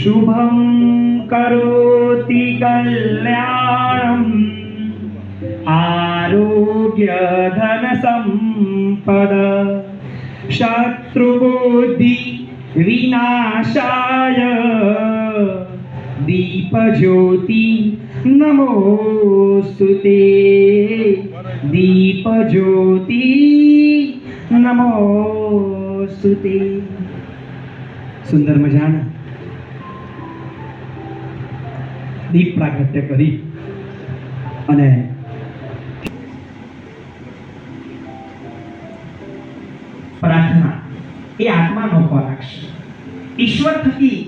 શુભમ કરોતિ કલ્યાણમ આરોગ્ય ધન સંપદ શત્રુબુદ્ધિ વિનાશાય દીપજ્યોતિ નમોસ્તુતે દીપજ્યોતિ નમોસ્તુતે સુંદર મજાના દીપ પ્રાગટ્ય કરી અને પ્રાર્થના એ આત્માનો ખોરાક છે ઈશ્વર થકી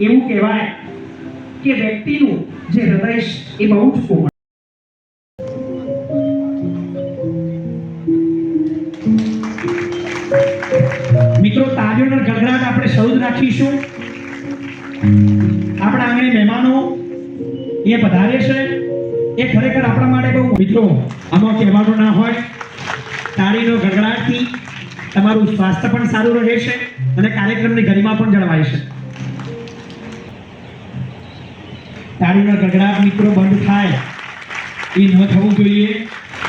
એવું કહેવાય કે વ્યક્તિનું જે હૃદય એ બહુ જ કોમળ મિત્રો તાળીઓનો ગગડાટ આપણે સૌ રાખીશું. એ ખરેખર આપણા માટે બહુ મિત્રો, આમાં કહેવાનું ના હોય, તાળીનો ગગડાટથી તમારું સ્વાસ્થ્ય પણ સારું રહે છે અને કાર્યક્રમની ગરિમા પણ જળવાય છે. તાળીનો ગગડાટ મિત્રો બંધ થાય, એ ન થવું જોઈએ.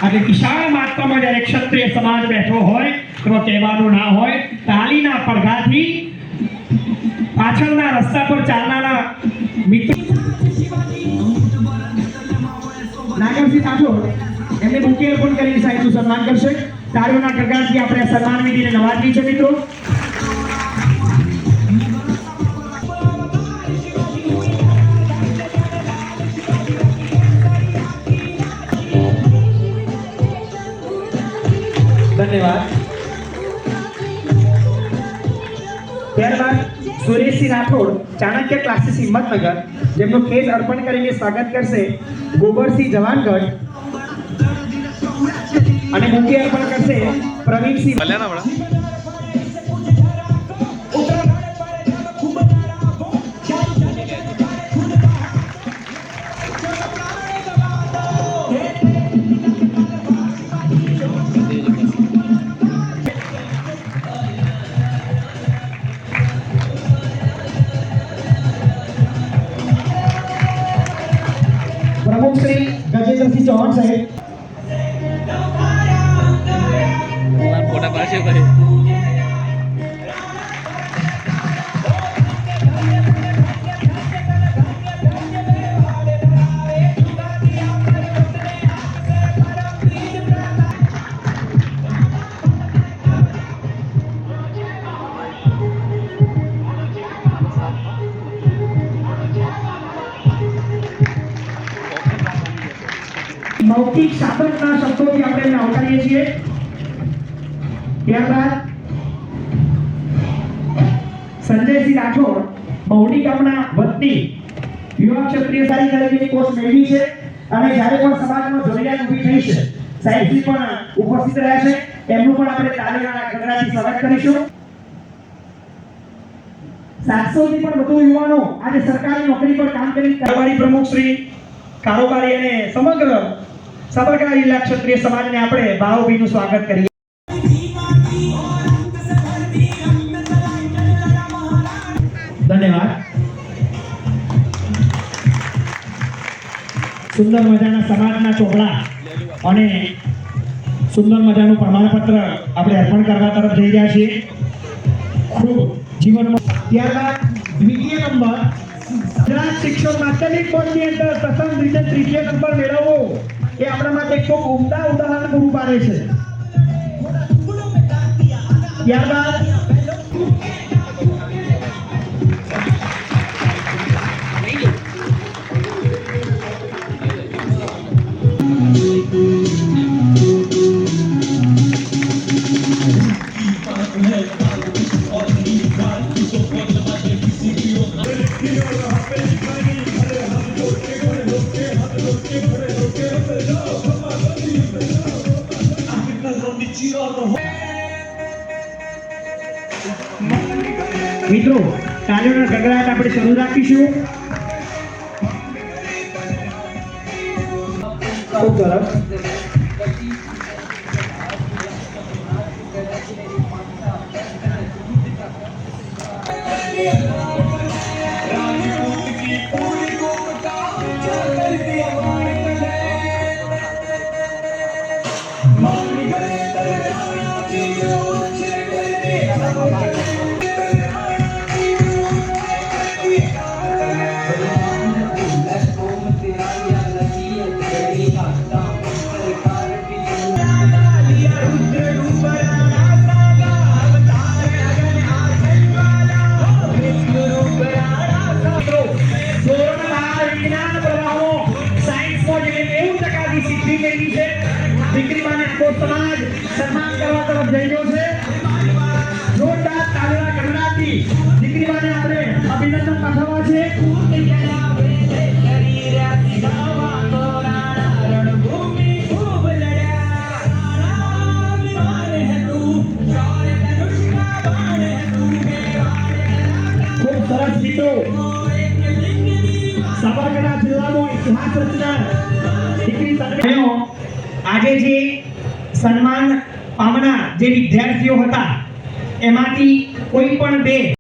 આજે વિશાળ માત્રામાં જ્યારે ક્ષત્રિય સમાજ બેઠો હોય તો કહેવાનું ના હોય તાલીના પડઘાથી પાછળના રસ્તા પર ચાલનારા મિત્રો નાગરસિંહ રાઠોડ એમને બુકે અર્પણ કરીને સાહેબનું સન્માન કરશે. તાળીઓના ગગડાટથી આપણે સન્માન વિધિને નવાજવી છે, મિત્રો. ધન્યવાદ. ત્યારબાદ સુરેશસિંહ રાઠોડ ચાણક્ય ક્લાસીસ હિંમતનગર, જેમનો કેસ અર્પણ કરીને સ્વાગત કરશે ગોબરસિંહ જવાનગઢ. અને મુખ્ય અર્પણ કરશે પ્રવીણસિંહ. ચૌહાણ સાહેબ ફોટા પાડશે ભાઈ. મૌખિક સાધનના શબ્દોથી આપણે એને આવકારીએ છીએ. ત્યારબાદ સંજયસિંહ રાઠોડ, બહુડી ગામના વતની યુવા ક્ષત્રિય સારી તરીકેની કોર્સ મેળવી છે અને જ્યારે પણ સમાજમાં જરૂરિયાત ઊભી થઈ છે, સાહેબજી પણ ઉપસ્થિત રહ્યા છે. એમનું પણ આપણે તાલીના ગગડાથી સ્વાગત કરીશું. સાતસો થી પણ વધુ યુવાનો આજે સરકારી નોકરી પર કામ કરી કારોબારી પ્રમુખ શ્રી કારોબારી અને સમગ્ર સાબરકાંઠા જિલ્લા ક્ષત્રિય સમાજને આપણે ભાવભીનું સ્વાગત કરીએ. ધન્યવાદ. સુંદર મજાના સમાજના ચોપડા અને સુંદર મજાનું પ્રમાણપત્ર આપણે અર્પણ કરવા તરફ જઈ રહ્યા છીએ. ખૂબ જીવનમાં ત્યારબાદ દ્વિતીય નંબર. ગુજરાત શિક્ષણ માધ્યમિક બોર્ડની અંદર પ્રથમ રીતે ત્રીજો નંબર મેળવવો. એ આપણા માટે ખૂબ ઉમદા ઉદાહરણ પૂરું પાડે છે. ત્યારબાદ મિત્રો તાલીઓના ગગડાટ આપણે શરૂ રાખીશું. ખૂબ સરસ you. સમાજ સન્માન કરવા તરફ જઈ રહ્યો છે. જોરદાર તાળીના ગણનાથી દીકરીમાને આપણે અભિનંદન પાઠવવા છે. સરસ ગીતો. સાબરકાંઠા જિલ્લાનો ઇતિહાસ રચનાર દીકરી તન્મયો આજે જે સન્માન પામનાર જે વિદ્યાર્થીઓ હતા એમાંથી કોઈ પણ બે